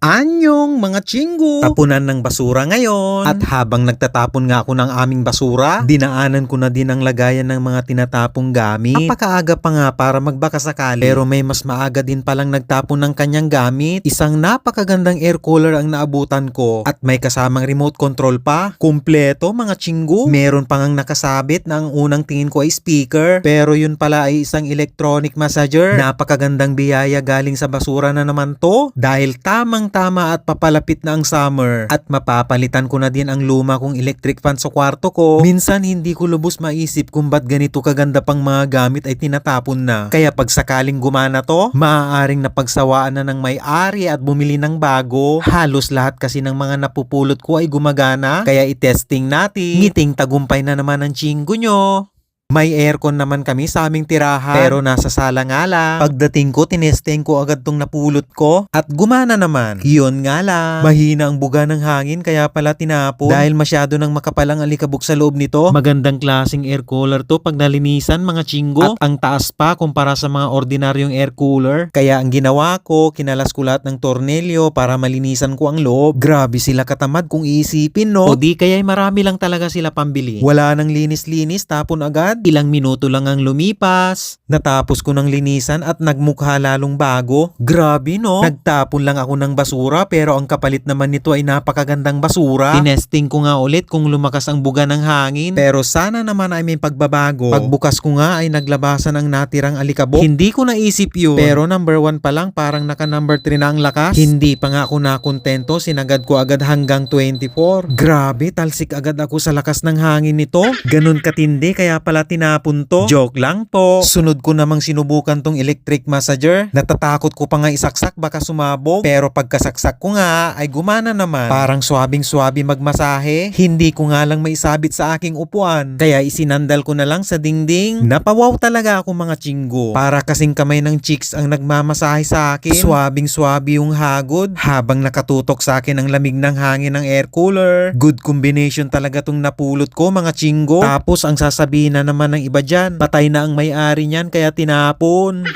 Anyong mga chinggo! Tapunan ng basura ngayon. At habang nagtatapon nga ako ng aming basura, dinaanan ko na din ang lagayan ng mga tinatapong gamit. Napakaaga pa nga para magbaka sakali. Pero may mas maaga din palang nagtapon ng kanyang gamit. Isang napakagandang air cooler ang naabutan ko. At may kasamang remote control pa. Kumpleto mga chinggo. Meron pang ang nakasabit na ang unang tingin ko ay speaker. Pero yun pala ay isang electronic massager. Napakagandang biyaya galing sa basura na naman to. Dahil tamang tama at papalapit na ang summer at mapapalitan ko na din ang luma kong electric fan sa kwarto ko. Minsan hindi ko lubos maisip kung ba't ganito kaganda pang mga gamit ay tinatapon na. Kaya pag sakaling gumana to, maaaring napagsawaan na ng may-ari at bumili ng bago. Halos lahat kasi ng mga napupulot ko ay gumagana. Kaya i-testing natin. Ngiting tagumpay na naman ang chinggo nyo. May aircon naman kami sa aming tirahan pero nasa sala nga lang. Pagdating ko, tinesteng ko agad tong napulot ko at gumana naman. Iyon nga lang. Mahina ang buga ng hangin kaya pala tinapon. Dahil masyado nang makapalang alikabok sa loob nito. Magandang klaseng air cooler to pag nalinisan mga chinggo. At ang taas pa kumpara sa mga ordinaryong air cooler. Kaya ang ginawa ko, kinalas ko lahat ng tornilyo para malinisan ko ang loob. Grabe sila katamad kung iisipin no. O di kaya'y marami lang talaga sila pambili. Wala nang linis-linis, tapon agad. Ilang minuto lang ang lumipas. Natapos ko ng linisan at nagmukha lalong bago. Grabe no? Nagtapon lang ako ng basura pero ang kapalit naman nito ay napakagandang basura. Tinesting ko nga ulit kung lumakas ang buga ng hangin. Pero sana naman ay may pagbabago. Pagbukas ko nga ay naglabasan ang natirang alikabok. Hindi ko naisip yun. Pero number 1 pa lang parang naka number 3 na ang lakas. Hindi pa nga ako nakontento. Sinagad ko agad hanggang 24. Grabe, talsik agad ako sa lakas ng hangin nito. Ganun katindi kaya pala tinapon to. Joke lang po. Sunod ko namang sinubukan tong electric massager. Natatakot ko pa nga isaksak baka sumabog. Pero pagkasaksak ko nga ay gumana naman. Parang swabing swabi magmasahe. Hindi ko nga lang maisabit sa aking upuan. Kaya isinandal ko na lang sa dingding. Napawaw talaga ako mga chinggo. Para kasing kamay ng chicks ang nagmamasahe sa akin. Swabing swabi yung hagod. Habang nakatutok sa akin ang lamig ng hangin ng air cooler. Good combination talaga tong napulot ko mga chinggo. Tapos ang sasabihin na naman ng iba dyan, patay na ang may-ari niyan kaya tinapon.